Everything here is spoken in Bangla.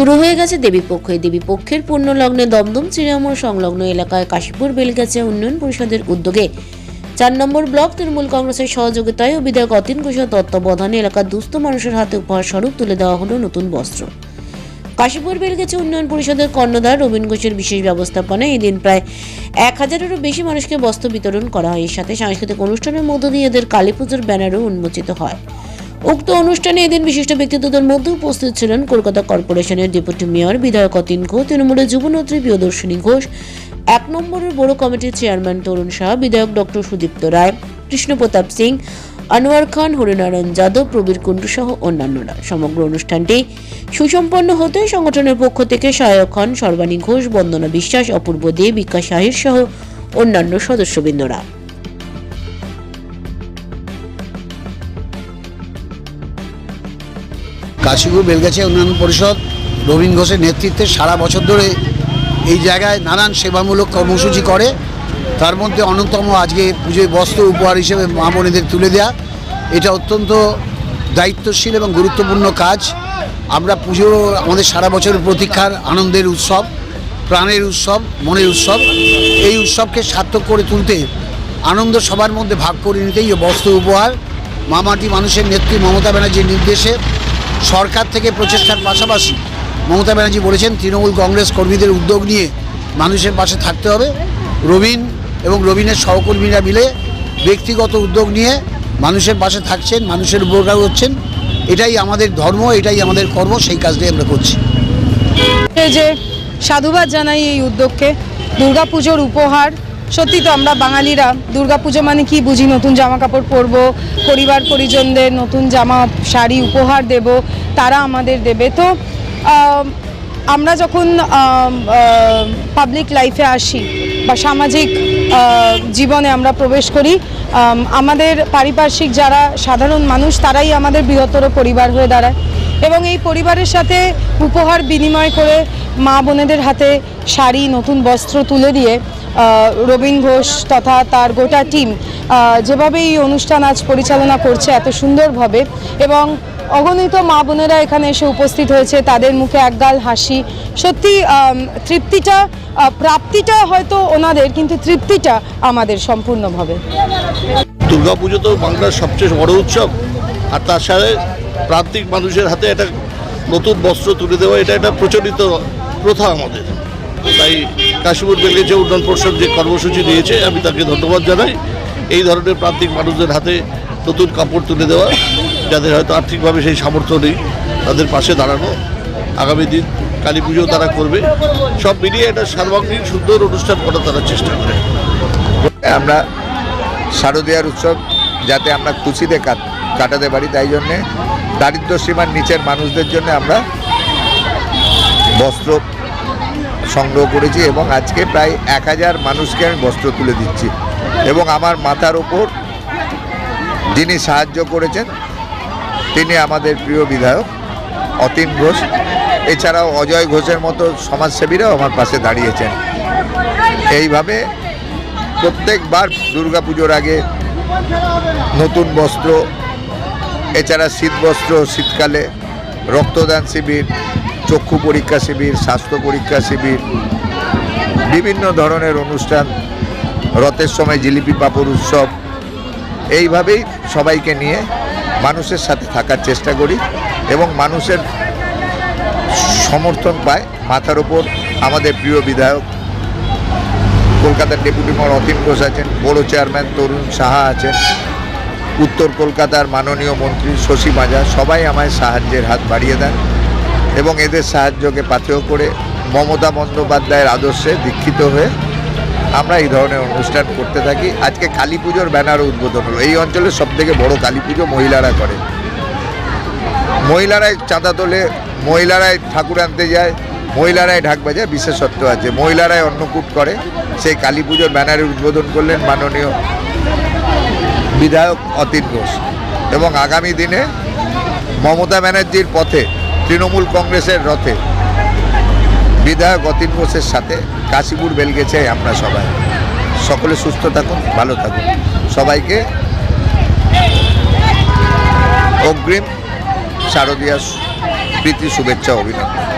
শুরু হয়ে গেছে দেবীপক্ষ দেবীপক্ষের পূর্ণ লগ্নে দমদম শ্রীরামর সংলগ্ন এলাকায় কাশীপুর বেলগাছে উন্নয়ন পরিষদের উদ্যোগে। চার নম্বর ব্লক, তৃণমূল কংগ্রেসের সহযোগিতায় ও বিধায়ক অতীন ঘোষের তত্ত্বাবধানে এলাকার দুস্থ মানুষের হাতে উপহার স্বরূপ তুলে দেওয়া হলো নতুন বস্ত্র। কাশীপুর বেলগেছে উন্নয়ন পরিষদের কর্ণধার রবীন ঘোষের বিশেষ ব্যবস্থাপনায় এদিন প্রায় এক হাজারেরও বেশি মানুষকে বস্ত্র বিতরণ করা হয়। এর সাথে সাংস্কৃতিক অনুষ্ঠানের মধ্য দিয়ে এদের কালী পুজোর ব্যানারও উন্মোচিত হয়। উক্ত অনুষ্ঠানে এদিন বিশিষ্ট ব্যক্তিত্বদের মধ্যে উপস্থিত ছিলেন কলকাতা কর্পোরেশনের ডেপুটি মেয়র, বিধায়ক অতীন ঘোষ, তৃণমূলের যুবনেত্রী প্রিয়দর্শিনী ঘোষ, এক নম্বরের বড় কমিটির চেয়ারম্যান তরুণ শাহ বিধায়ক ডক্টর সুদীপ্ত রায়, কৃষ্ণপ্রতাপ সিং, আনোয়ার খান, হরিনারায়ণ যাদব, প্রবীর কুণ্ডু সহ অন্যান্যরা। সমগ্র অনুষ্ঠানটি সুসম্পন্ন হতে সংগঠনের পক্ষ থেকে সহায়ক হন সর্বাণী ঘোষ, বন্দনা বিশ্বাস, অপূর্ব দে, বিকাশ আহির সহ অন্যান্য সদস্যবৃন্দরা। কাশীপুর, বেলগাছিয়া উন্নয়ন পরিষদ, রবীন ঘোষের নেতৃত্বে সারা বছর ধরে এই জায়গায় নানান সেবামূলক কর্মসূচি করে। তার মধ্যে অন্যতম আজকে পুজোয় বস্ত্র উপহার হিসেবে মা বোনেদের তুলে দেওয়া এটা অত্যন্ত দায়িত্বশীল এবং গুরুত্বপূর্ণ কাজ। আমরা পুজো আমাদের সারা বছরের প্রতীক্ষার আনন্দের উৎসব, প্রাণের উৎসব, মনের উৎসব, এই উৎসবকে সার্থক করে তুলতে আনন্দ সবার মধ্যে ভাগ করে নিতেই বস্ত্র উপহার। মামাটি মানুষের নেত্রী মমতা ব্যানার্জির নির্দেশে সরকার থেকে প্রচেষ্টার পাশাপাশি মমতা ব্যানার্জি বলেছেন, তৃণমূল কংগ্রেস কর্মীদের উদ্যোগ নিয়ে মানুষের পাশে থাকতে হবে। রবিন এবং রবিনের সহকর্মীরা মিলে ব্যক্তিগত উদ্যোগ নিয়ে মানুষের পাশে থাকছেন, মানুষের উপকার হচ্ছেন এটাই আমাদের ধর্ম, এটাই আমাদের কর্ম, সেই কাজটাই আমরা করছি। যে সাধুবাদ জানাই এই উদ্যোগকে। দুর্গাপুজোর উপহার সত্যি তো আমরা বাঙালিরা দুর্গাপুজো মানে কি বুঝি? নতুন জামা কাপড় পরবো, পরিবার পরিজনদের নতুন জামা, শাড়ি উপহার দেব, তারা আমাদের দেবে। তো আমরা যখন পাবলিক লাইফে আসি বা সামাজিক জীবনে আমরা প্রবেশ করি আমাদের পারিপার্শ্বিক যারা সাধারণ মানুষ, তারাই আমাদের বৃহত্তর পরিবার হয়ে দাঁড়ায়। এবং এই পরিবারের সাথে উপহার বিনিময় করে মা বোনেদের হাতে শাড়ি, নতুন বস্ত্র তুলে দিয়ে রবীন ঘোষ তথা তার গোটা টিম যেভাবে এই অনুষ্ঠান আজ পরিচালনা করছে এত সুন্দরভাবে এবং অগণিত মা বোনেরা এখানে এসে উপস্থিত হয়েছে, তাদের মুখে একগাল হাসি। সত্যি তৃপ্তিটা প্রাপ্তিটা হয়তো ওনাদের, কিন্তু তৃপ্তিটা আমাদের সম্পূর্ণভাবে। দুর্গাপুজো তো বাংলার সবচেয়ে বড় উৎসব, আর তার সাথে প্রান্তিক মানুষের হাতে একটা নতুন বস্ত্র তুলে দেওয়া, এটা একটা প্রচলিত প্রথা আমাদের। তাই কাশীপুর বেলগেছে উন্নয়ন পরিষদ যে কর্মসূচি নিয়েছে আমি তাকে ধন্যবাদ জানাই। এই ধরনের প্রান্তিক মানুষদের হাতে নতুন কাপড় তুলে দেওয়া, যাদের হয়তো আর্থিকভাবে সেই সামর্থ্য নেই, তাদের পাশে দাঁড়ানো। আগামী দিন কালী পুজো তারা করবে। সব মিলিয়ে একটা সার্বঙ্গীন সুন্দর অনুষ্ঠান করার তারা চেষ্টা করে। আমরা শারদীয়ার উৎসব যাতে আমরা খুশিতে কাট- কাটাতে পারি, তাই জন্যে দারিদ্র সীমার নিচের মানুষদের জন্য আমরা বস্ত্র সংগ্রহ করেছি এবং আজকে প্রায় এক হাজার মানুষকে আমি বস্ত্র তুলে দিচ্ছি। এবং আমার মাথার ওপর যিনি সাহায্য করেছেন, তিনি আমাদের প্রিয় বিধায়ক অতীন ঘোষ। এছাড়াও অজয় ঘোষের মতো সমাজসেবীরাও আমার পাশে দাঁড়িয়েছেন। এইভাবে প্রত্যেকবার দুর্গাপুজোর আগে নতুন বস্ত্র, এছাড়া শীত বস্ত্র শীতকালে রক্তদান শিবির চক্ষু পরীক্ষা শিবির, স্বাস্থ্য পরীক্ষা শিবির, বিভিন্ন ধরনের অনুষ্ঠান, রথের সময় জিলিপি পাপড় উৎসব, এইভাবেই সবাইকে নিয়ে মানুষের সাথে থাকার চেষ্টা করি এবং মানুষের সমর্থন পায় মাথার ওপর। আমাদের প্রিয় বিধায়ক, কলকাতার ডেপুটি মেয়র অতীন ঘোষ আছেন, বড় চেয়ারম্যান তরুণ সাহা আছেন, উত্তর কলকাতার মাননীয় মন্ত্রী শশী মাজা সবাই আমায় সাহায্যের হাত বাড়িয়ে দেন। এবং এদের সাহায্যকে পাথেয় করে মমতা বন্দ্যোপাধ্যায়ের আদর্শে দীক্ষিত হয়ে আমরা এই ধরনের অনুষ্ঠান করতে থাকি। আজকে কালী পুজোর ব্যানার উদ্বোধন হলো। এই অঞ্চলের সবথেকে বড় কালী পুজো মহিলারা করে। মহিলারাই চাঁদা তোলে, মহিলারাই ঠাকুর আনতে যায়, মহিলারাই ঢাক বাজায় বিশেষত্ব আছে। মহিলারাই অন্নকূট করে। সেই কালী পুজোর ব্যানারে উদ্বোধন করলেন মাননীয় বিধায়ক অতীন ঘোষ। এবং আগামী দিনে মমতা ব্যানার্জির পথে তৃণমূল কংগ্রেসের রথে। বিধায়ক অতীন ঘোষের সাথে কাশীপুর বেল গেছে আমরা সবাই। সকলে সুস্থ থাকুন, ভালো থাকুন। সবাইকে অগ্রিম শারদীয় প্রীতি শুভেচ্ছা, অভিনন্দন।